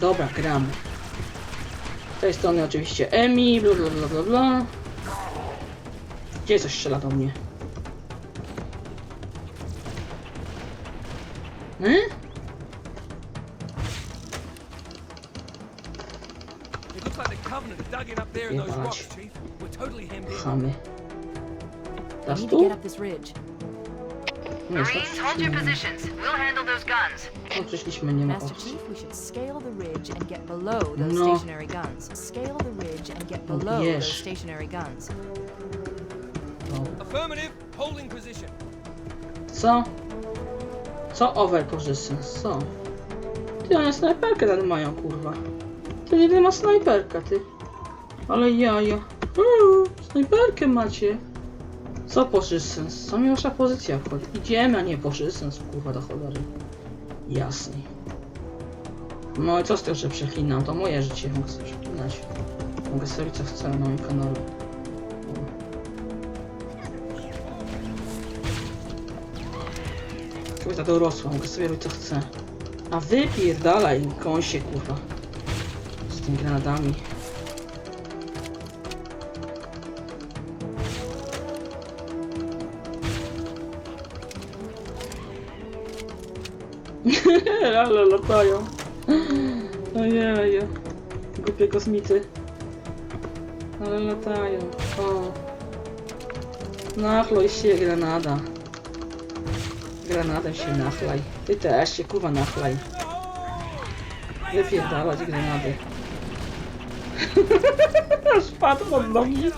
Dobra, gramy. Z tej strony oczywiście Emi, bla bla bla bla bla. Gdzie coś strzela do mnie? Hmm? Chamy. Teraz tu? Nie, Marines, hold your positions. We'll handle those guns. Przyszliśmy, nie ma Master opcji. Chief, we should scale the ridge and get below those No. stationary guns. Scale the ridge and get No below wiesz. those stationary guns. No. Affirmative, holding position. Co? Co over positions? Co? Ty, one snajperkę tam mają, kurwa. Ty nie ma snajperka, ty. Ale jaja. Uuu, snajperkę macie. Co positions? Co mi wasza pozycja obchodzi? Idziemy, a nie positions, kurwa, do cholery. Jasnej. No i co z tym, że przeklinam? To moje życie, mogę sobie przeklinać. Mogę sobie co chcę na moim kanale. Kobieta dorosła, mogę sobie robić co chcę. A wypierdalaj, kąsie, kurwa. Z tymi granatami. Ale latają. Ojej. Głupie kosmity. Ale latają. O. Nachloj się, granada. Granatem się nachlaj. Ty też się kurwa nachlaj. Wypierdalać granady. Aż padł pod nogi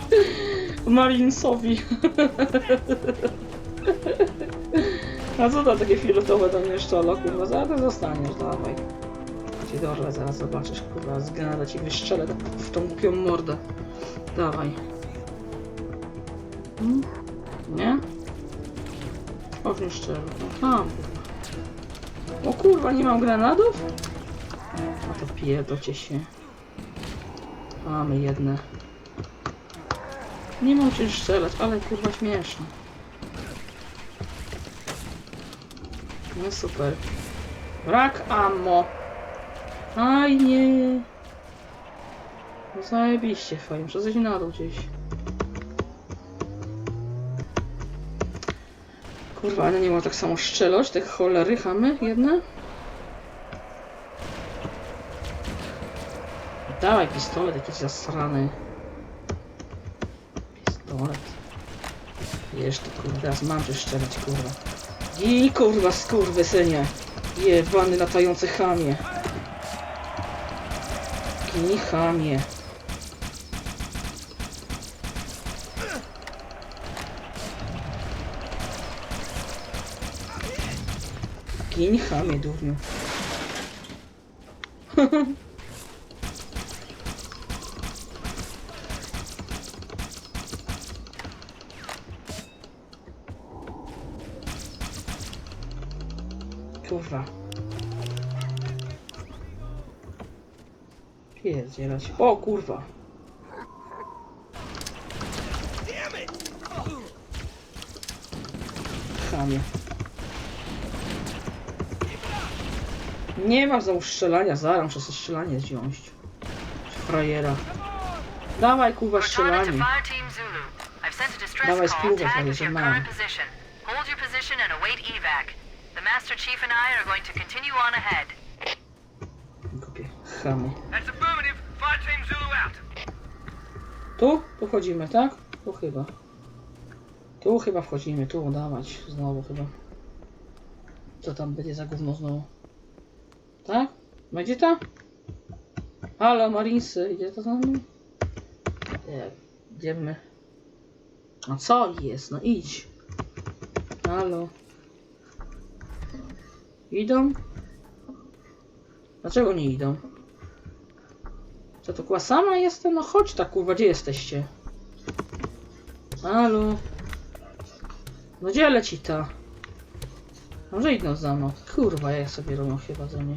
Marinsowi. A co to takie fioletowe to nie szczolo, kurwa? Zaraz zostaniesz, dawaj. Cię dorwę, zaraz zobaczysz, kurwa, z granada ci wystrzelę w tą głupią mordę. Dawaj. Hmm? Nie? Ogniu szczerze. Aha. O kurwa, nie mam granatów? No to pierdolcie się. Mamy jedne. Nie mam czym strzelać, ale kurwa śmieszne. No super. Brak ammo. Aj nie. No zajebiście fajnie. Muszę zejść na dół gdzieś. Kurwa, ale nie ma tak samo strzelać, te cholery chamy jedne? Dawaj pistolet jakiś zasrany. Pistolet. Jeszcze kurwa, teraz mam czy strzelać kurwa. I kurwa skurwy synie. Jebany latający chamie. Gni chamie. Gin chamie durniu. Kurwa. Pierdzielać. O kurwa. Chamie. Nie ma za strzelania, zaraz muszę sobie strzelanie wziąć. Frajera. Dawaj kurwa strzelanie. Dawaj, with your że mam. Hold your position and await evac. Master Chief and I are going to continue on ahead. Głupie chamy. That's affirmative. Fire Team Zulu out. Tu? Tu wchodzimy, tak? Tu chyba. Tu chyba wchodzimy, tu dawać znowu chyba. Co tam będzie za gówno znowu? Tak? Będzie to? Halo, Marinsy, idzie to za mną? Nie, idziemy. A co jest? No idź. Halo. Idą? Dlaczego nie idą? Co to kurwa sama jestem? No chodź tak kurwa, gdzie jesteście? Halo? No gdzie leci ta? Może idą za mną. Kurwa, ja sobie robią chyba za mnie.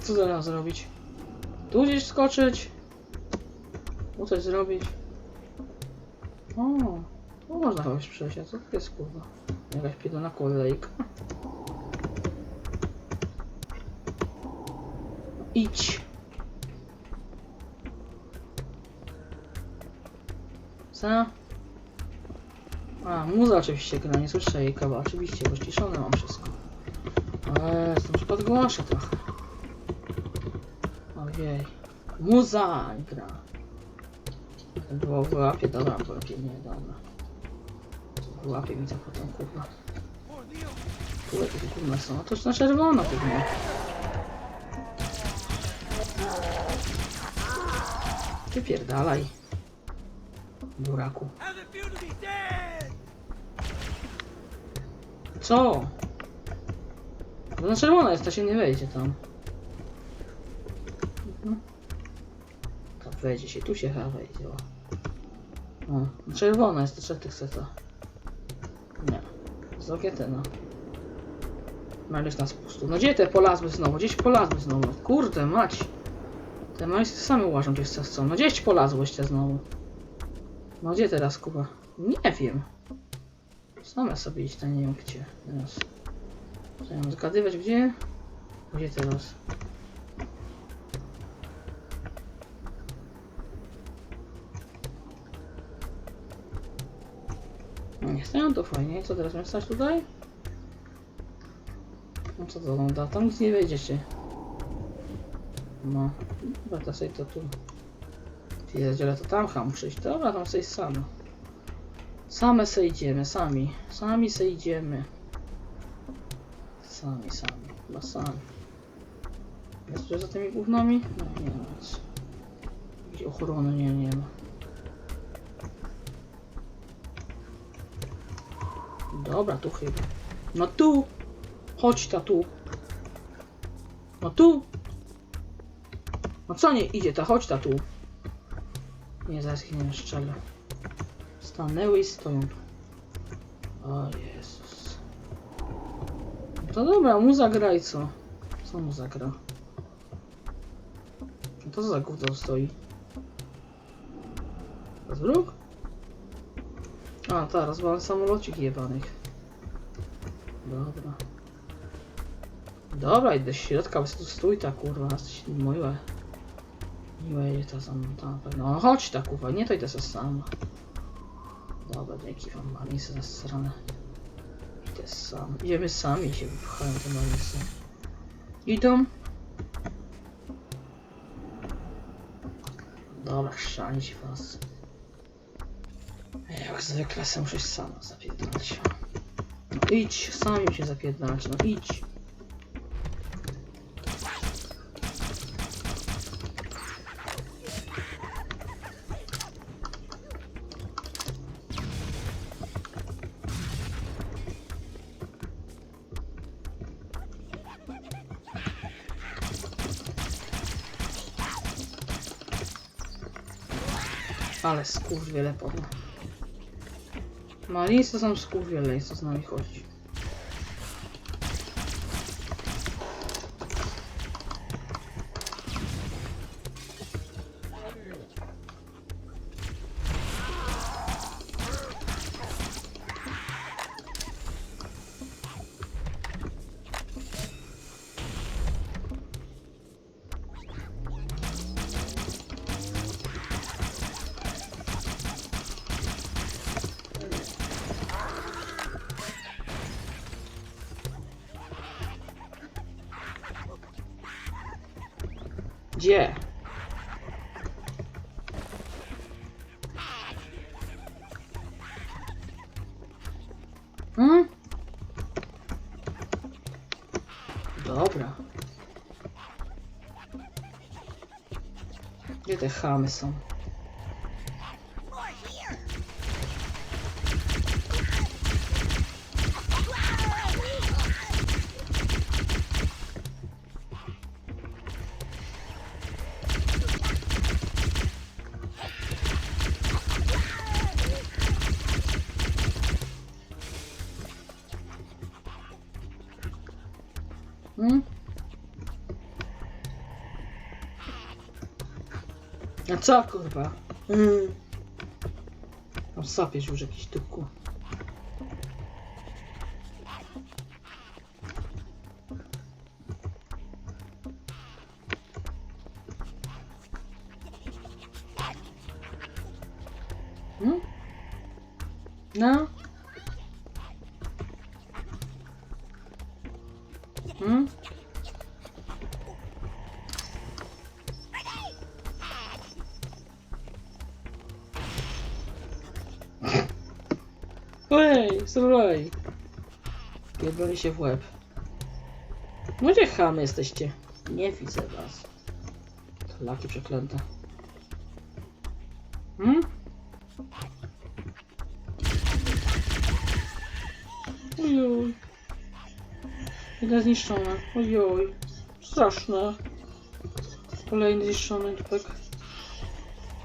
Co zaraz zrobić? Tu gdzieś skoczyć? Tu coś zrobić? O, tu można chyba już przejść, a co to jest kurwa? Jakaś pierdolona kolejka. Idź. Co? A, muza oczywiście gra, nie słyszę jej kawa, oczywiście, bo ściszone mam wszystko. Ale jestem przykład głoszę trochę. Ojej. Muza gra. W łapie, dobra, bo lepiej nie, dobra. W łapie widzę potem, kurwa. To kurwa są? A to już na czerwono pewnie. Ty pierdalaj. Buraku. To? Co? Bo na czerwono jest, to się nie wejdzie tam. Mhm. Wejdzie się, tu się chyba wejdzie. O, o na czerwono jest, to trzeba tych seta. Nie. Z okietyna. Malisz nas pustu. No gdzie te polazły znowu? Gdzieś polazły znowu. Kurde mać. Te malisy same uważam, gdzieś chcą. No gdzieś polazłyście znowu. No gdzie teraz, Kuba? Nie wiem. Same sobie iść, nie wiem gdzie. Teraz. Mam zgadywać gdzie? Gdzie teraz? Nie stoją to fajnie. Co teraz miałem stać tutaj? No co to da? Tam nic nie wejdziecie. No. To sobie to tu. Pierdziele, to tam muszę iść. Dobra, tam sobie sam. Same se idziemy, sami. Sami se idziemy. Sami, sami. Chyba sami. Jest coś za tymi gównami? No nie ma nic. Ochrony nie, nie ma. Dobra, tu chyba. No tu! Chodź ta tu. No tu! No co nie idzie ta? Chodź ta tu. Nie, zaraz ich nie strzelę. Stanęły i stoją. O Jezus. No To dobra, mu zagraj co? Co mu zagra? No to co za gówno stoi? Zwróg? A, tak, rozwalam samolocik jebanych. Dobra. Dobra, idę do środka, bo tu stój ta kurwa, jesteś miłe. Miłe jest ta sam, ta pewno. No chodź ta kurwa, nie to idę se sama. Dobra, dzięki wam malisy zasrane. Idę sam. Idziemy sami się wypchają te malisy. Idą. Dobra, chrzanić was. Jak zwykle sam muszę sam zapierdalać. No idź, sami się zapierdalać, no idź. Ale skurwiele powiem. To są skurwiele i co z nami chodzi. Gdzie? Hmm? Dobra. Gdzie te chamy są? Co kurwa? Hmm. Tam już jakiś dupku. Hmm? No? Ej, słuchaj. Pierdoli się w łeb. No gdzie chamy jesteście? Nie widzę was. Laki przeklęte. Hmm? Ojoj. Jeden zniszczony. Ojoj. Straszne. Kolejny zniszczony dupek.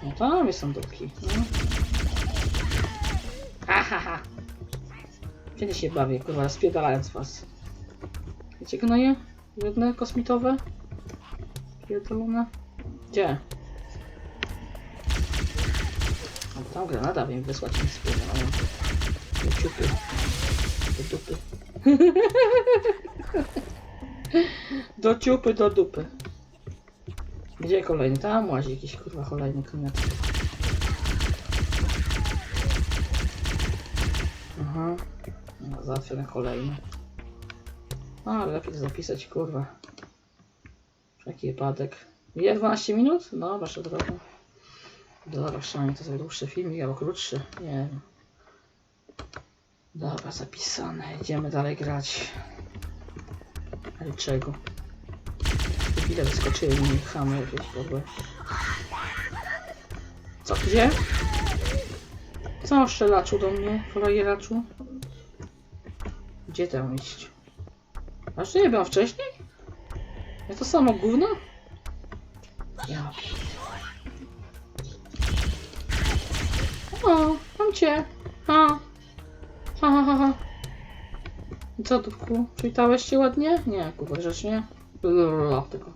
No tam jest są dupki. No. Ha, ha, ha. Kiedy się bawię, kurwa, spierdalając was. Wiecie gnoje? Jedne kosmitowe? Pierdolone? Gdzie? A tam granata wiem wysłać mi spierdalają. Do ciupy. Do dupy. do ciupy, do dupy. Gdzie kolejny? Tam łazi jakiś kurwa kolejny klimat. Aha. No, załatwię na kolejny. A, ale lepiej zapisać, kurwa. Jaki wypadek. Je 12 minut? No, wasza droga. Dobra, przynajmniej to sobie dłuższy filmik albo krótszy. Nie wiem. Dobra, zapisane. Idziemy dalej grać. Ale czego? Ile wyskoczyły mi chamy jakieś w ogóle. Co, gdzie? Co strzelaczu do mnie, frajeraczu? Gdzie tam iść? A czy nie byłam wcześniej? Ja to samo gówno? Ja O, mam cię. Ha, ha, ha, ha. I Co, Dubku? Przywitałeś się ładnie? Nie, kurwa, grzecznie. Bla, bla, bla, tylko.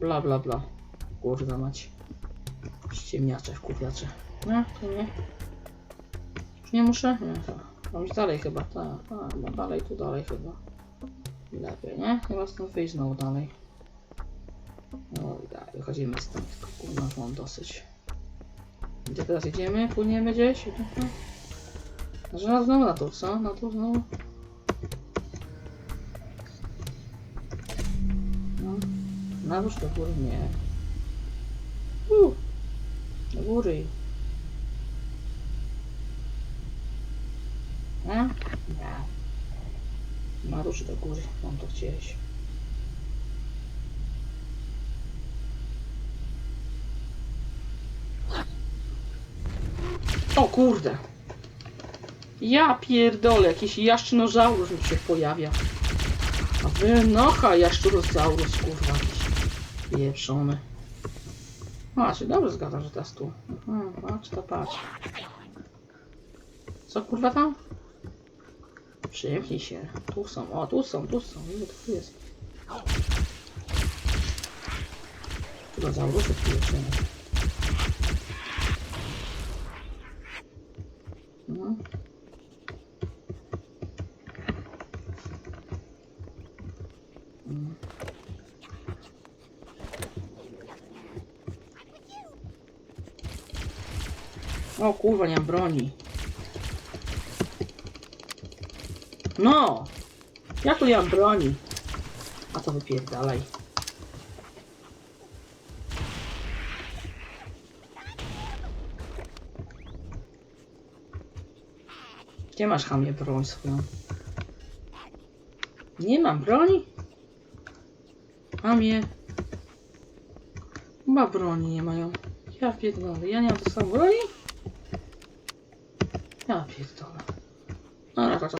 Bla, bla, bla. Kurwa mać. Ściemniacze, wkurwiacze. Nie, to nie. Czy nie muszę? Nie, to. Mam iść dalej chyba, tak. A, no dalej, tu dalej chyba. Lepiej, nie? Chyba stąd wyjść znowu dalej. No i dalej, wychodzimy stąd. Kurwa, już mam dosyć. Gdzie teraz idziemy? Płyniemy gdzieś? Może na znowu na to, co? Na to znowu? No. Na do góry? Nie. Uh. Do góry. Nie? Nie. Czy do góry? Mam to chcieć. O kurde. Ja pierdolę, jakiś jaszczynozaurus mi się pojawia. A wynocha jaszczurozaurus, kurwa, jakiś pieprzony. A, się dobrze zgadza, że teraz tu. Mhm, patrz, to patrz. Co kurwa tam? Przyjemnij się. Tu są, o, tu są, tu są. Ile tu jest? Chyba zaurusy pieprzone. No. Mm. O kurwa, nie mam broni. No! Ja tu mam broni. A to wypierdalaj. Gdzie masz chamie broń swoją? Nie mam broni? Chamie. Ma broni nie mają. Ja pierdolę, ja nie mam to samo broni? Ja pierdolę. No,